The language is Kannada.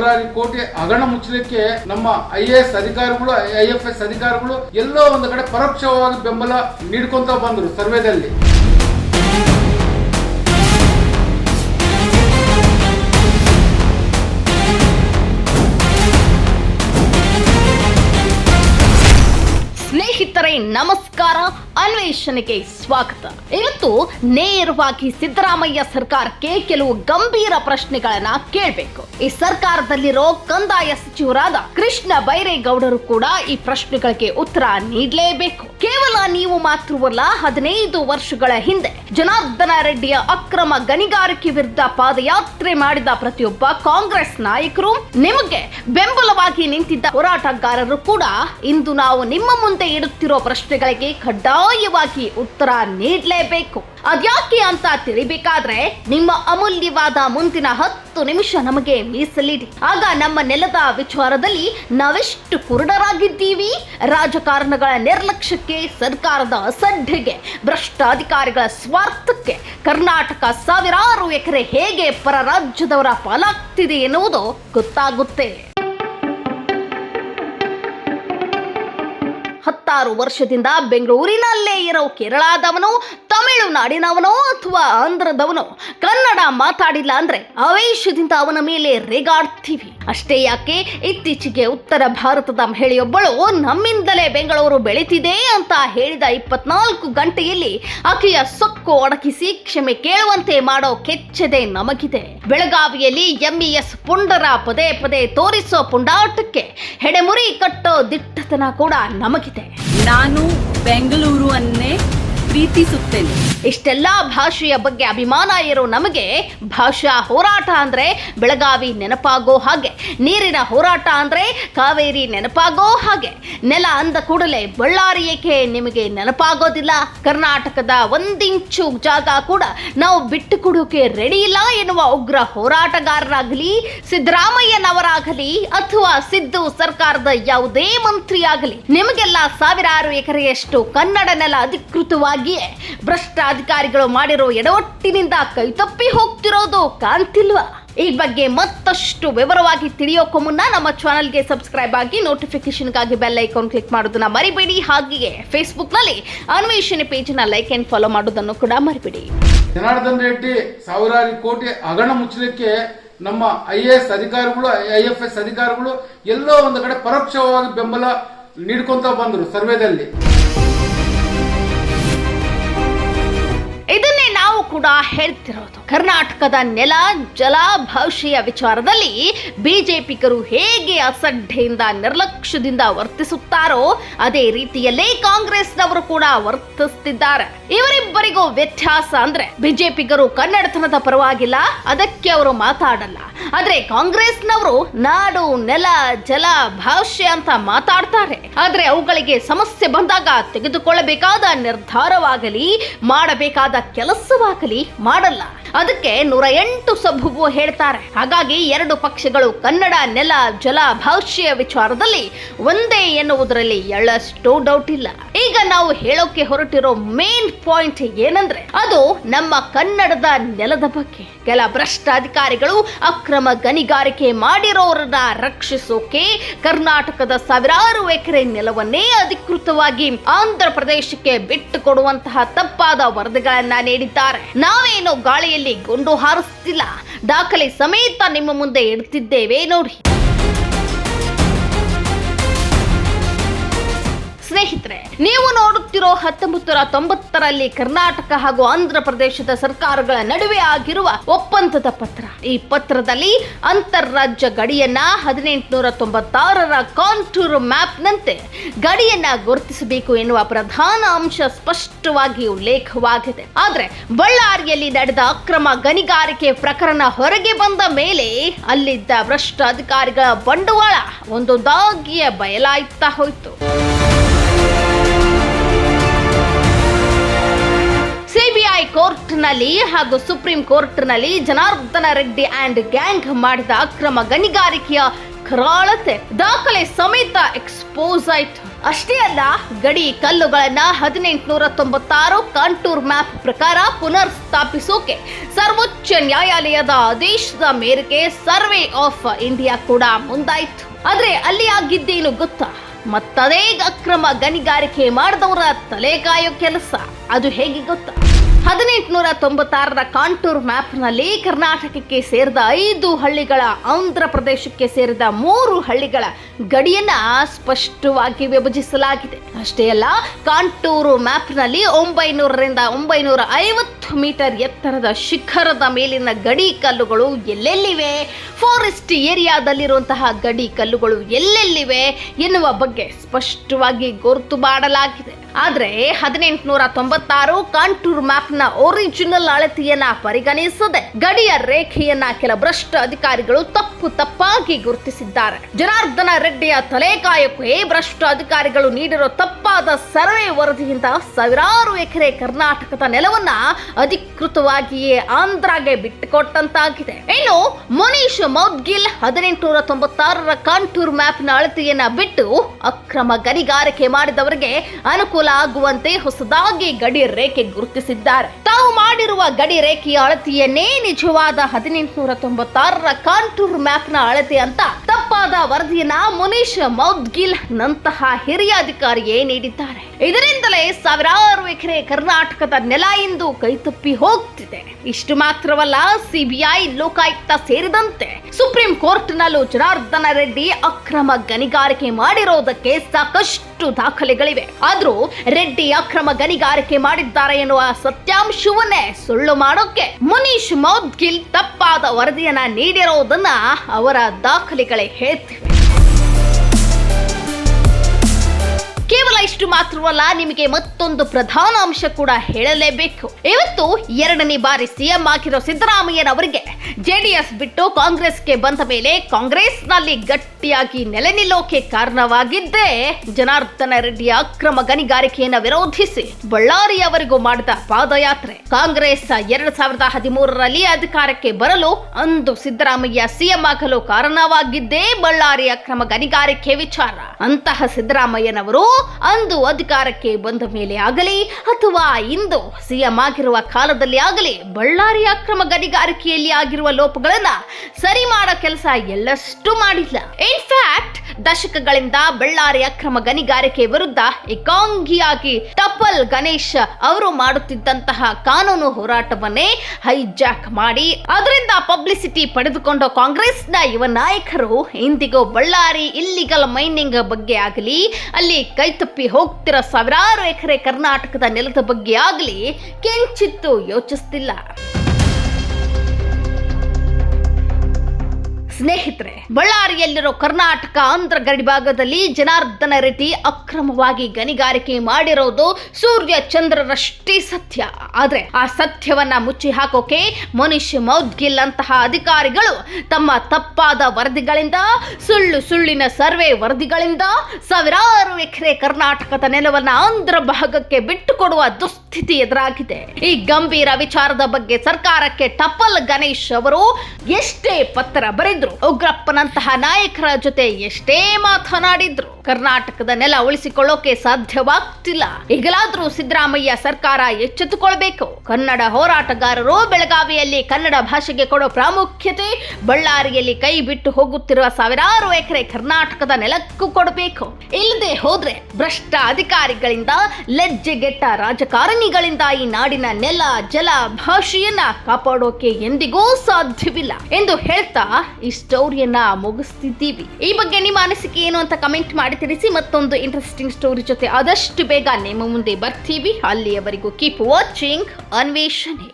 ಸಾವಿರಾರು ಕೋಟಿ ಹಗರಣ ಮುಚ್ಚಲಿಕ್ಕೆ ನಮ್ಮ ಐ ಎಸ್ ಅಧಿಕಾರಿಗಳು ಐ ಎಫ್ ಎಸ್ ಅಧಿಕಾರಿಗಳು ಎಲ್ಲೋ ಒಂದು ಕಡೆ ಪರೋಕ್ಷವಾಗಿ ಬೆಂಬಲ ನೀಡ್ಕೊಂತ ಬಂದರು ಸರ್ವೇದಲ್ಲಿ. ನಮಸ್ಕಾರ ಅನ್ವೇಷಣೆಗೆ ಸ್ವಾಗತ. ಇವತ್ತು ನೇರವಾಗಿ ಸಿದ್ದರಾಮಯ್ಯ ಸರ್ಕಾರಕ್ಕೆ ಕೆಲವು ಗಂಭೀರ ಪ್ರಶ್ನೆಗಳನ್ನ ಕೇಳಬೇಕು. ಈ ಸರ್ಕಾರದಲ್ಲಿರೋ ಕಂದಾಯ ಸಚಿವರಾದ ಕೃಷ್ಣ ಬೈರೇಗೌಡರು ಕೂಡ ಈ ಪ್ರಶ್ನೆಗಳಿಗೆ ಉತ್ತರ ನೀಡಲೇಬೇಕು. ಕೇವಲ ನೀವು ಮಾತ್ರವಲ್ಲ ಹದಿನೈದು ವರ್ಷಗಳ ಹಿಂದೆ ಜನಾರ್ದನ ರೆಡ್ಡಿಯ ಅಕ್ರಮ ಗಣಿಗಾರಿಕೆ ವಿರುದ್ಧ ಪಾದಯಾತ್ರೆ ಮಾಡಿದ ಪ್ರತಿಯೊಬ್ಬ ಕಾಂಗ್ರೆಸ್ ನಾಯಕರು, ನಿಮಗೆ ಬೆಂಬಲವಾಗಿ ನಿಂತಿದ್ದ ಹೋರಾಟಗಾರರು ಕೂಡ ಇಂದು ನಾವು ನಿಮ್ಮ ಮುಂದೆ ಇಡುತ್ತಿರುವ ಪ್ರಶ್ನೆಗಳಿಗೆ ಕಡ್ಡಾಯವಾಗಿ ಉತ್ತರ ನೀಡಲೇಬೇಕು. ಅದ್ಯಾಕೆ ಅಂತ ತಿಳಿಬೇಕಾದ್ರೆ ನಿಮ್ಮ ಅಮೂಲ್ಯವಾದ ಮುಂದಿನ ಹತ್ತು ನಿಮಿಷ ನಮಗೆ ಮೀಸಲಿಡಿ. ಆಗ ನಮ್ಮ ನೆಲದ ವಿಚಾರದಲ್ಲಿ ನಾವೆಷ್ಟು ಕುರುಡರಾಗಿದ್ದೀವಿ? ರಾಜಕಾರಣಗಳ ನಿರ್ಲಕ್ಷ್ಯಕ್ಕೆ, ಸರ್ಕಾರದ ಅಸಡ್ಡೆಗೆ ಭ್ರಷ್ಟ ಅಧಿಕಾರಿಗಳ ಸ್ವಾರ್ಥಕ್ಕೆ, ಕರ್ನಾಟಕ ಸಾವಿರಾರು ಎಕರೆ ಹೇಗೆ ಪರ ರಾಜ್ಯದವರ ಪಾಲಾಗ್ತಿದೆ ಎನ್ನುವುದು ಗೊತ್ತಾಗುತ್ತೆ. ಹತ್ತಾರು ವರ್ಷದಿಂದ ಬೆಂಗಳೂರಿನಲ್ಲೇ ಇರೋ ಕೇರಳದವನು, ತಮಿಳುನಾಡಿನವನೋ ಅಥವಾ ಆಂಧ್ರದವನು? ಕನ್ನಡ ಮಾತಾಡಿಲ್ಲ ಅಂದ್ರೆ ಅವೇಶದಿಂದ ಅವನ ಮೇಲೆ ರೇಗಾಡ್ತೀವಿ. ಅಷ್ಟೇ ಯಾಕೆ? ಇತ್ತೀಚೆಗೆ ಉತ್ತರ ಭಾರತದ ಮಹಿಳೆಯೊಬ್ಬಳು ನಮ್ಮಿಂದಲೇ ಬೆಂಗಳೂರು ಬೆಳೀತಿದೆ ಅಂತ ಹೇಳಿದ ಇಪ್ಪತ್ನಾಲ್ಕು ಗಂಟೆಯಲ್ಲಿ ಆಕೆಯ ಸೊಕ್ಕು ಅಡಕಿಸಿ ಕ್ಷಮೆ ಕೇಳುವಂತೆ ಮಾಡೋ ಕೆಚ್ಚದೆ ನಮಗಿದೆ. ಬೆಳಗಾವಿಯಲ್ಲಿ ಎಂಇಎಸ್ ಪುಂಡರ ಪದೇ ಪದೇ ತೋರಿಸೋ ಪುಂಡಾಟಕ್ಕೆ ಹೆಡೆಮುರಿ ಕಟ್ಟೋ ದಿಟ್ಟತನ ಕೂಡ ನಮಗಿದೆ. ನಾನು ಬೆಂಗಳೂರು ಅನ್ನೇ ಪ್ರೀತಿಸುತ್ತೇನೆ. ಇಷ್ಟೆಲ್ಲ ಭಾಷೆಯ ಬಗ್ಗೆ ಅಭಿಮಾನ ಇರೋ ನಮಗೆ ಭಾಷಾ ಹೋರಾಟ ಅಂದ್ರೆ ಬೆಳಗಾವಿ ನೆನಪಾಗೋ ಹಾಗೆ, ನೀರಿನ ಹೋರಾಟ ಅಂದ್ರೆ ಕಾವೇರಿ ನೆನಪಾಗೋ ಹಾಗೆ. ನೆಲ ಅಂದ ಕೂಡಲೇ ಬಳ್ಳಾರಿ ಏಕೆ ನಿಮಗೆ ನೆನಪಾಗೋದಿಲ್ಲ? ಕರ್ನಾಟಕದ ಒಂದಿಂಚು ಜಾಗ ಕೂಡ ನಾವು ಬಿಟ್ಟು ಕೊಡೋಕೆ ರೆಡಿ ಇಲ್ಲ ಎನ್ನುವ ಉಗ್ರ ಹೋರಾಟಗಾರರಾಗಲಿ, ಸಿದ್ದರಾಮಯ್ಯನವರಾಗಲಿ ಅಥವಾ ಸಿದ್ದು ಸರ್ಕಾರದ ಯಾವುದೇ ಮಂತ್ರಿ ಆಗಲಿ ನಿಮಗೆಲ್ಲ ಸಾವಿರಾರು ಎಕರೆಯಷ್ಟು ಕನ್ನಡ ನೆಲ ಅಧಿಕೃತವಾಗಿಯೇ ಭ್ರಷ್ಟ ಅಧಿಕಾರಿಗಳು ಮಾಡಿರೋ ಎಡವಟ್ಟಿನಿಂದ ಕೈತಪ್ಪಿ ಹೋಗ್ತಿರೋದು ಕಾಣ್ತಿಲ್ವಾ? ಈ ಬಗ್ಗೆ ಮತ್ತಷ್ಟು ವಿವರವಾಗಿ ತಿಳಿಯೋಕ್ಕೂ ಮುನ್ನ ನಮ್ಮ ಚಾನಲ್ಗೆ ಸಬ್ಸ್ಕ್ರೈಬ್ ಆಗಿ ನೋಟಿಫಿಕೇಶನ್ಗಾಗಿ ಬೆಲ್ ಐಕಾನ್ ಕ್ಲಿಕ್ ಮಾಡೋದನ್ನ ಮರಿಬೇಡಿ. ಹಾಗೆಯೇ ಫೇಸ್ಬುಕ್ನಲ್ಲಿ ಅನ್ವೇಷಣೆ ಪೇಜ್ನ ಲೈಕ್ ಅಂಡ್ ಫಾಲೋ ಮಾಡೋದನ್ನು ಕೂಡ ಮರಿಬೇಡಿ. ಜನಾರ್ದನ್ ರೆಡ್ಡಿ ಸಾವಿರಾರು ಕೋಟಿ ಹಗರಣ ಮುಚ್ಚಲಿಕ್ಕೆ ನಮ್ಮ ಐ ಎ ಎಸ್ ಅಧಿಕಾರಿಗಳು, ಐ ಎಫ್ ಎಸ್ ಅಧಿಕಾರಿಗಳು ಎಲ್ಲೋ ಒಂದು ಕಡೆ ಪರೋಕ್ಷವಾಗಿ ಬೆಂಬಲ ನೀಡ್ಕೊಂತ ಬಂದರು ಸರ್ವೇದಲ್ಲಿ. ಕೂಡ ಹೇಳ್ತಿರೋದು. ಕರ್ನಾಟಕದ ನೆಲ, ಜಲ ಭಾಷೆಯ ವಿಚಾರದಲ್ಲಿ ಬಿಜೆಪಿಗರು ಹೇಗೆ ಅಸಡ್ಡೆಯಿಂದ, ನಿರ್ಲಕ್ಷ್ಯದಿಂದ ವರ್ತಿಸುತ್ತಾರೋ, ಅದೇ ರೀತಿಯಲ್ಲೇ ಕಾಂಗ್ರೆಸ್ನವರು ಕೂಡ ವರ್ತಿಸುತ್ತಿದ್ದಾರೆ ಇವರಿಬ್ಬರಿಗೂ ವ್ಯತ್ಯಾಸ ಅಂದ್ರೆ ಬಿಜೆಪಿಗರು ಕನ್ನಡತನದ ಪರವಾಗಿಲ್ಲ, ಅದಕ್ಕೆ ಅವರು ಮಾತಾಡಲ್ಲ. ಆದ್ರೆ ಕಾಂಗ್ರೆಸ್ನವರು ನಾಡು, ನೆಲ, ಜಲ ಭಾಷೆ ಅಂತ ಮಾತಾಡ್ತಾರೆ. ಆದ್ರೆ ಅವುಗಳಿಗೆ ಸಮಸ್ಯೆ ಬಂದಾಗ ತೆಗೆದುಕೊಳ್ಳಬೇಕಾದ ನಿರ್ಧಾರವಾಗಲಿ, ಮಾಡಬೇಕಾದ ಕೆಲಸವಾಗಲಿ ಮಾಡಲ್ಲ. ಅದಕ್ಕೆ ನೂರ ಎಂಟು ಸಬೂಬು ಹೇಳ್ತಾರೆ. ಹಾಗಾಗಿ ಎರಡು ಪಕ್ಷಗಳು ಕನ್ನಡ ನೆಲ ಜಲ ಭಾಷೆಯ ವಿಚಾರದಲ್ಲಿ ಒಂದೇ ಎನ್ನುವುದರಲ್ಲಿ ಎಳ್ಳಷ್ಟು ಡೌಟ್ ಇಲ್ಲ. ಈಗ ನಾವು ಹೇಳೋಕೆ ಹೊರಟಿರೋ ಮೇನ್ ಪಾಯಿಂಟ್ ಏನಂದ್ರೆ, ಅದು ನಮ್ಮ ಕನ್ನಡದ ನೆಲದ ಬಗ್ಗೆ. ಕೆಲ ಭ್ರಷ್ಟ ಅಧಿಕಾರಿಗಳು ಅಕ್ರಮ ಗಣಿಗಾರಿಕೆ ಮಾಡಿರೋರನ್ನ ರಕ್ಷಿಸೋಕೆ ಕರ್ನಾಟಕದ ಸಾವಿರಾರು ಎಕರೆ ನೆಲವನ್ನೇ ಅಧಿಕೃತವಾಗಿ ಆಂಧ್ರ ಪ್ರದೇಶಕ್ಕೆ ಬಿಟ್ಟು ಕೊಡುವಂತಹ ತಪ್ಪಾದ ವರದಿಗಳನ್ನ ನೀಡಿದ್ದಾರೆ. ನಾವೇನು ಗಾಳಿಯಲ್ಲಿ ಗುಂಡು ಹಾರಿಸ್ತಿಲ್ಲ. ದಾಖಲೆ ಸಮೇತ ನಿಮ್ಮ ಮುಂದೆ ಇಡ್ತಿದ್ದೇವೆ ನೋಡಿ. ಸ್ನೇಹಿತರೆ, ನೀವು ನೋಡುತ್ತಿರೋ ಹತ್ತೊಂಬತ್ತು ನೂರ ತೊಂಬತ್ತರಲ್ಲಿ ಕರ್ನಾಟಕ ಹಾಗೂ ಆಂಧ್ರ ಪ್ರದೇಶದ ಸರ್ಕಾರಗಳ ನಡುವೆ ಆಗಿರುವ ಒಪ್ಪಂದದ ಪತ್ರ. ಈ ಪತ್ರದಲ್ಲಿ ಅಂತಾರಾಜ್ಯ ಗಡಿಯನ್ನ ಹದಿನೆಂಟುನೂರ ತೊಂಬತ್ತಾರರ ಕಾಂಟೂರ್ ಮ್ಯಾಪ್ನಂತೆ ಗಡಿಯನ್ನ ಗುರುತಿಸಬೇಕು ಎನ್ನುವ ಪ್ರಧಾನ ಅಂಶ ಸ್ಪಷ್ಟವಾಗಿ ಉಲ್ಲೇಖವಾಗಿದೆ. ಆದ್ರೆ ಬಳ್ಳಾರಿಯಲ್ಲಿ ನಡೆದ ಅಕ್ರಮ ಗಣಿಗಾರಿಕೆ ಪ್ರಕರಣ ಹೊರಗೆ ಬಂದ ಮೇಲೆ ಅಲ್ಲಿದ್ದ ಭ್ರಷ್ಟ ಅಧಿಕಾರಿಗಳ ಬಂಡವಾಳ ಒಂದೊಂದಾಗಿಯೇ ಬಯಲಾಯ್ತಾ ಹೋಯಿತು. ಸಿಬಿಐ ಕೋರ್ಟ್ನಲ್ಲಿ ಹಾಗೂ ಸುಪ್ರೀಂ ಕೋರ್ಟ್ನಲ್ಲಿ ಜನಾರ್ದನ ರೆಡ್ಡಿ ಅಂಡ್ ಗ್ಯಾಂಗ್ ಮಾಡಿದ ಅಕ್ರಮ ಗಣಿಗಾರಿಕೆಯ ಕರಾಳತೆ ದಾಖಲೆ ಸಮೇತ ಎಕ್ಸ್ಪೋಸ್ ಆಯ್ತು ಅಷ್ಟೇ ಅಲ್ಲ, ಗಡಿ ಕಲ್ಲುಗಳನ್ನ ಹದಿನೆಂಟುನೂರ ತೊಂಬತ್ತಾರು ಕಾಂಟೂರ್ ಮ್ಯಾಪ್ ಪ್ರಕಾರ ಪುನರ್ ಸ್ಥಾಪಿಸೋಕೆ ಸರ್ವೋಚ್ಚ ನ್ಯಾಯಾಲಯದ ಆದೇಶದ ಮೇರೆಗೆ ಸರ್ವೆ ಆಫ್ ಇಂಡಿಯಾ ಕೂಡ ಮುಂದಾಯಿತು. ಆದ್ರೆ ಅಲ್ಲಿ ಆಗಿದ್ದೇನು ಗೊತ್ತಾ? ಮತ್ತದೇ ಅಕ್ರಮ ಗಣಿಗಾರಿಕೆ ಮಾಡಿದವರ ತಲೆಗಾಯೋ ಕೆಲಸ. ಅದು ಹೇಗೆ ಗೊತ್ತಾ? ಹದಿನೆಂಟುನೂರ ತೊಂಬತ್ತಾರರ ಕಾಂಟೂರ್ ಮ್ಯಾಪ್ನಲ್ಲಿ ಕರ್ನಾಟಕಕ್ಕೆ ಸೇರಿದ ಐದು ಹಳ್ಳಿಗಳ ಆಂಧ್ರ ಪ್ರದೇಶಕ್ಕೆ ಸೇರಿದ ಮೂರು ಹಳ್ಳಿಗಳ ಗಡಿಯನ್ನ ಸ್ಪಷ್ಟವಾಗಿ ವಿಭಜಿಸಲಾಗಿದೆ. ಅಷ್ಟೇ ಅಲ್ಲ, ಕಾಂಟೂರು ಮ್ಯಾಪ್ನಲ್ಲಿ ಒಂಬೈನೂರರಿಂದ ಒಂಬೈನೂರ ಐವತ್ತು ಮೀಟರ್ ಎತ್ತರದ ಶಿಖರದ ಮೇಲಿನ ಗಡಿ ಕಲ್ಲುಗಳು ಎಲ್ಲೆಲ್ಲಿವೆ? ಫಾರೆಸ್ಟ್ ಏರಿಯಾದಲ್ಲಿರುವಂತಹ ಗಡಿ ಕಲ್ಲುಗಳು ಎಲ್ಲೆಲ್ಲಿವೆ ಎನ್ನುವ ಬಗ್ಗೆ ಸ್ಪಷ್ಟವಾಗಿ ಗುರುತು ಮಾಡಲಾಗಿದೆ. ಆದರೆ ಹದಿನೆಂಟುನೂರ ತೊಂಬತ್ತಾರು ಕಾಂಟೂರ್ ಮ್ಯಾಪ್ನ ಒರಿಜಿನಲ್ ಅಳತೆಯನ್ನ ಪರಿಗಣಿಸದೆ ಗಡಿಯ ರೇಖೆಯನ್ನ ಕೆಲ ಭ್ರಷ್ಟ ಅಧಿಕಾರಿಗಳು ತಪ್ಪು ತಪ್ಪಾಗಿ ಗುರುತಿಸಿದ್ದಾರೆ. ಜನಾರ್ದನ ರೆಡ್ಡಿಯ ತಲೆ ಕಾಯಕ್ಕೆ ಭ್ರಷ್ಟ ಅಧಿಕಾರಿಗಳು ನೀಡಿರೋ ತಪ್ಪಾದ ಸರ್ವೆ ವರದಿಯಿಂದ ಸಾವಿರಾರು ಎಕರೆ ಕರ್ನಾಟಕದ ನೆಲವನ್ನ ಅಧಿಕೃತವಾಗಿಯೇ ಆಂಧ್ರಗೆ ಬಿಟ್ಟುಕೊಟ್ಟಂತಾಗಿದೆ. ಇನ್ನು ಮುನೀಶ್ ಮೌದ್ಗಿಲ್ ಹದಿನೆಂಟುನೂರ ತೊಂಬತ್ತಾರರ ಕಾಂಟೂರ್ ಮ್ಯಾಪ್ನ ಅಳತೆಯನ್ನ ಬಿಟ್ಟು ಅಕ್ರಮ ಗಣಿಗಾರಿಕೆ ಮಾಡಿದವರಿಗೆ ಅನುಕೂಲ ಆಗುವಂತೆ ಹೊಸದಾಗಿ ಗಡಿ ರೇಖೆ ಗುರುತಿಸಿದ್ದಾರೆ. ತಾವು ಮಾಡಿರುವ ಗಡಿ ರೇಖೆಯ ಅಳತೆಯನ್ನೇ ನಿಜವಾದ ಹದಿನೆಂಟುನೂರ ತೊಂಬತ್ತಾರರ ಕಾಂಟೂರ್ ಮ್ಯಾಪ್ನ ಅಳತೆ ಅಂತ ತಪ್ಪಾದ ವರದಿಯನ್ನ ಮುನೀಶ್ ಮೌದ್ಗಿಲ್ ನಂತಹ ಹಿರಿಯ ಅಧಿಕಾರಿಯೇ ನೀಡಿದ್ದಾರೆ. ಇದರಿಂದಲೇ ಸಾವಿರಾರು ಎಕರೆ ಕರ್ನಾಟಕದ ನೆಲ ಇಂದು ಕೈತಪ್ಪಿ ಹೋಗ್ತಿದೆ. ಇಷ್ಟು ಮಾತ್ರವಲ್ಲ, ಸಿಬಿಐ ಲೋಕಾಯುಕ್ತ ಸೇರಿದಂತೆ ಸುಪ್ರೀಂ ಕೋರ್ಟ್ನಲ್ಲೂ ಜನಾರ್ದನ ರೆಡ್ಡಿ ಅಕ್ರಮ ಗಣಿಗಾರಿಕೆ ಮಾಡಿರೋದಕ್ಕೆ ಸಾಕಷ್ಟು ದಾಖಲೆಗಳಿವೆ. ಆದ್ರೂ ರೆಡ್ಡಿ ಅಕ್ರಮ ಗಣಿಗಾರಿಕೆ ಮಾಡಿದ್ದಾರೆ ಎನ್ನುವ ಸತ್ಯಾಂಶವನ್ನೇ ಸುಳ್ಳು ಮಾಡೋಕೆ ಮುನೀಶ್ ಮೌದ್ಗಿಲ್ ತಪ್ಪಾದ ವರದಿಯನ್ನ ನೀಡಿರೋದನ್ನ ಅವರ ದಾಖಲೆಗಳೇ ಕೇವಲ ಇಷ್ಟು ಮಾತ್ರವಲ್ಲ, ನಿಮಗೆ ಮತ್ತೊಂದು ಪ್ರಧಾನ ಅಂಶ ಕೂಡ ಹೇಳಲೇಬೇಕು. ಇವತ್ತು ಎರಡನೇ ಬಾರಿ ಸಿಎಂ ಆಗಿರೋ ಸಿದ್ದರಾಮಯ್ಯನವರಿಗೆ ಜೆಡಿಎಸ್ ಬಿಟ್ಟು ಕಾಂಗ್ರೆಸ್ಗೆ ಬಂದ ಮೇಲೆ ಕಾಂಗ್ರೆಸ್ನಲ್ಲಿ ಗಟ್ಟಿಯಾಗಿ ನೆಲೆ ನಿಲ್ಲೋಕೆ ಕಾರಣವಾಗಿದ್ದೇ ಜನಾರ್ದನ ರೆಡ್ಡಿಯ ಅಕ್ರಮ ಗಣಿಗಾರಿಕೆಯನ್ನು ವಿರೋಧಿಸಿ ಬಳ್ಳಾರಿಯವರೆಗೂ ಮಾಡಿದ ಪಾದಯಾತ್ರೆ. ಕಾಂಗ್ರೆಸ್ ಎರಡ್ ಸಾವಿರದ ಹದಿಮೂರರಲ್ಲಿ ಅಧಿಕಾರಕ್ಕೆ ಬರಲು ಅಂದು ಸಿದ್ದರಾಮಯ್ಯ ಸಿಎಂ ಆಗಲು ಕಾರಣವಾಗಿದ್ದೇ ಬಳ್ಳಾರಿ ಅಕ್ರಮ ಗಣಿಗಾರಿಕೆ ವಿಚಾರ. ಅಂತಹ ಸಿದ್ದರಾಮಯ್ಯನವರು ಅಂದು ಅಧಿಕಾರಕ್ಕೆ ಬಂದ ಮೇಲೆ ಆಗಲಿ ಅಥವಾ ಇಂದು ಸಿಎಂ ಆಗಿರುವ ಕಾಲದಲ್ಲಿ ಆಗಲಿ ಬಳ್ಳಾರಿ ಅಕ್ರಮ ಗಣಿಗಾರಿಕೆಯಲ್ಲಿ ಆಗಿರುವ ಲೋಪಗಳನ್ನ ಸರಿ ಮಾಡೋ ಕೆಲಸ ಎಲ್ಲಷ್ಟು ಮಾಡಿಲ್ಲ. ಇನ್ಫ್ಯಾಕ್ಟ್, ದಶಕಗಳಿಂದ ಬಳ್ಳಾರಿ ಅಕ್ರಮ ಗಣಿಗಾರಿಕೆ ವಿರುದ್ಧ ಏಕಾಂಗಿಯಾಗಿ ಟಪಲ್ ಗಣೇಶ್ ಅವರು ಮಾಡುತ್ತಿದ್ದಂತಹ ಕಾನೂನು ಹೋರಾಟವನ್ನೇ ಹೈಜಾಕ್ ಮಾಡಿ ಅದರಿಂದ ಪಬ್ಲಿಸಿಟಿ ಪಡೆದುಕೊಂಡ ಕಾಂಗ್ರೆಸ್ನ ಯುವ ನಾಯಕರು ಇಂದಿಗೂ ಬಳ್ಳಾರಿ ಇಲ್ಲಿಗಲ್ ಮೈನಿಂಗ್ ಬಗ್ಗೆ ಆಗಲಿ, ಅಲ್ಲಿ ಕೈತಪ್ಪಿ ಹೋಗ್ತಿರೋ ಸಾವಿರಾರು ಎಕರೆ ಕರ್ನಾಟಕದ ನೆಲದ ಬಗ್ಗೆ ಆಗಲಿ ಕಿಂಚಿತ್ತು ಯೋಚಿಸ್ತಿಲ್ಲ. ಸ್ನೇಹಿತರೆ, ಬಳ್ಳಾರಿಯಲ್ಲಿರೋ ಕರ್ನಾಟಕ, ಆಂಧ್ರ, ಗಡಿ ಭಾಗದಲ್ಲಿ ಜನಾರ್ದನ ರೆಡ್ಡಿ ಅಕ್ರಮವಾಗಿ ಗಣಿಗಾರಿಕೆ ಮಾಡಿರೋದು ಸೂರ್ಯ ಚಂದ್ರರಷ್ಟೇ ಸತ್ಯ. ಆದ್ರೆ ಆ ಸತ್ಯವನ್ನ ಮುಚ್ಚಿ ಹಾಕೋಕೆ ಮನುಷ್ಯ ಮೌದ್ಗಿಲ್ ಅಂತಹ ಅಧಿಕಾರಿಗಳು ತಮ್ಮ ತಪ್ಪಾದ ವರದಿಗಳಿಂದ, ಸುಳ್ಳು ಸುಳ್ಳಿನ ಸರ್ವೆ ವರದಿಗಳಿಂದ ಸಾವಿರಾರು ಎಕರೆ ಕರ್ನಾಟಕದ ನೆಲವನ್ನ ಆಂಧ್ರ ಭಾಗಕ್ಕೆ ಬಿಟ್ಟುಕೊಡುವ ದುಸ್ಥಿತಿ ಎದುರಾಗಿದೆ. ಈ ಗಂಭೀರ ವಿಚಾರದ ಬಗ್ಗೆ ಸರ್ಕಾರಕ್ಕೆ ಟಪಲ್ ಗಣೇಶ್ ಅವರು ಎಷ್ಟೇ ಪತ್ರ ಬರೆದ್ರು ಉಗ್ರಪ್ಪನಂತಹ ನಾಯಕರ ಜೊತೆ ಎಷ್ಟೇ ಮಾತನಾಡಿದ್ರು ಕರ್ನಾಟಕದ ನೆಲ ಉಳಿಸಿಕೊಳ್ಳೋಕೆ ಸಾಧ್ಯವಾಗ್ತಿಲ್ಲ. ಈಗಲಾದ್ರೂ ಸಿದ್ದರಾಮಯ್ಯ ಸರ್ಕಾರ ಎಚ್ಚೆತ್ತುಕೊಳ್ಬೇಕು. ಕನ್ನಡ ಹೋರಾಟಗಾರರು ಬೆಳಗಾವಿಯಲ್ಲಿ ಕನ್ನಡ ಭಾಷೆಗೆ ಕೊಡೋ ಪ್ರಾಮುಖ್ಯತೆ ಬಳ್ಳಾರಿಯಲ್ಲಿ ಕೈ ಬಿಟ್ಟು ಹೋಗುತ್ತಿರುವ ಸಾವಿರಾರು ಎಕರೆ ಕರ್ನಾಟಕದ ನೆಲಕ್ಕೂ ಕೊಡಬೇಕು. ಇಲ್ಲದೆ ಹೋದ್ರೆ ಭ್ರಷ್ಟ ಅಧಿಕಾರಿಗಳಿಂದ, ಲಜ್ಜೆಗೆಟ್ಟ ರಾಜಕಾರಣಿಗಳಿಂದ ಈ ನಾಡಿನ ನೆಲ, ಜಲ, ಭಾಷೆಯನ್ನ ಕಾಪಾಡೋಕೆ ಎಂದಿಗೂ ಸಾಧ್ಯವಿಲ್ಲ. ಎಂದು ಹೇಳ್ತಾ ಈ ಸ್ಟೋರಿಯನ್ನ ಮುಗಿಸ್ತಿದ್ದೀವಿ. ಈ ಬಗ್ಗೆ ನಿಮ್ಮ ಅನಿಸಿಕೆ ಏನು ಅಂತ ಕಮೆಂಟ್ ಮಾಡಿ ತಿಳಿಸಿ, ಮತ್ತೊಂದು ಇಂಟ್ರೆಸ್ಟಿಂಗ್ ಸ್ಟೋರಿ ಜೊತೆ ಆದಷ್ಟು ಬೇಗ ನಿಮ್ಮ ಮುಂದೆ ಬರ್ತೀವಿ. ಅಲ್ಲಿಯವರೆಗೂ ಕೀಪ್ ವಾಚಿಂಗ್ ಅನ್ವೇಷಣೆ.